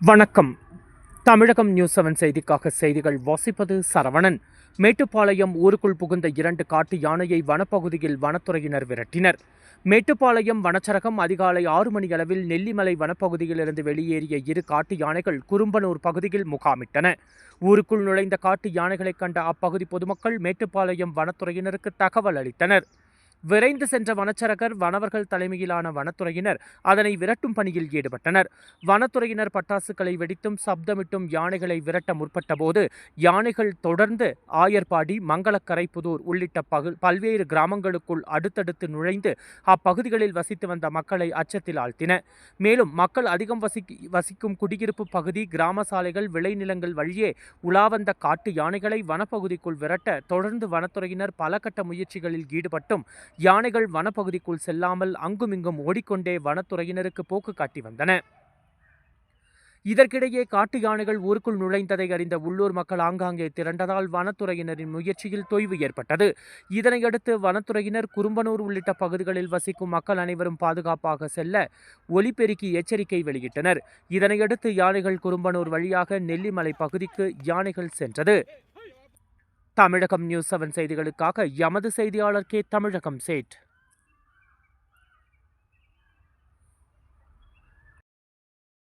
வணக்கம். தமிழகம் news seven செய்திக்காக செய்திகள் வாசிப்பது சரவணன். மேட்டுப்பாளையம் ஊருக்குள் புகுந்த இரண்டு காட்டு யானையை வனப்பகுதியில் வனத்துறையினர் விரட்டினர். மேட்டுப்பாளையம் வனச்சரகம் அதிகாலை ஆறு மணி அளவில் நெல்லிமலை வனப்பகுதியிலிருந்து வெளியேறிய இரு காட்டு யானைகள் குறும்பனூர் பகுதியில் முகாமிட்டன. ஊருக்குள் நுழைந்த காட்டு யானைகளைக் கண்ட அப்பகுதி பொதுமக்கள் மேட்டுப்பாளையம் வனத்துறையினருக்கு தகவல் அளித்தனர். விரைந்து சென்ற வனச்சரகர் வனவர்கள் தலைமையிலான வனத்துறையினர் அதனை விரட்டும் பணியில் ஈடுபட்டனர். வனத்துறையினர் பட்டாசுகளை வெடித்தும் சப்தமிட்டும் யானைகளை விரட்ட முற்பட்டபோது யானைகள் தொடர்ந்து ஆயர்பாடி மங்களக்கரைப்புதூர் உள்ளிட்ட பகு பல்வேறு கிராமங்களுக்குள் அடுத்தடுத்து நுழைந்து அப்பகுதிகளில் வசித்து வந்த மக்களை அச்சத்தில் ஆழ்த்தின. மேலும் மக்கள் அதிகம் வசிக் வசிக்கும் குடியிருப்பு பகுதி கிராம சாலைகள் விளைநிலங்கள் வழியே உலாவந்த காட்டு யானைகளை வனப்பகுதிக்குள் விரட்ட தொடர்ந்து வனத்துறையினர் பல கட்ட முயற்சிகளில் ஈடுபட்டும் யானைகள் வனப்பகுதிக்குள் செல்லாமல் அங்குமிங்கும் ஓடிக்கொண்டே வனத்துறையினருக்கு போக்கு காட்டி வந்தன. இதற்கிடையே காட்டு யானைகள் ஊருக்குள் நுழைந்ததை அறிந்த உள்ளூர் மக்கள் ஆங்காங்கே திரண்டதால் வனத்துறையினரின் முயற்சியில் தொய்வு ஏற்பட்டது. இதனையடுத்து வனத்துறையினர் குறும்பனூர் உள்ளிட்ட பகுதிகளில் வசிக்கும் மக்கள் அனைவரும் பாதுகாப்பாக செல்ல ஒலிபெருக்கி எச்சரிக்கை வெளியிட்டனர். இதனையடுத்து யானைகள் குறும்பனூர் வழியாக நெல்லிமலை பகுதிக்கு யானைகள் சென்றது. தமிழகம் நியூஸ் செவன் செய்திகளுக்காக எமது செய்தியாளர் கே தமிழகம் சேட்.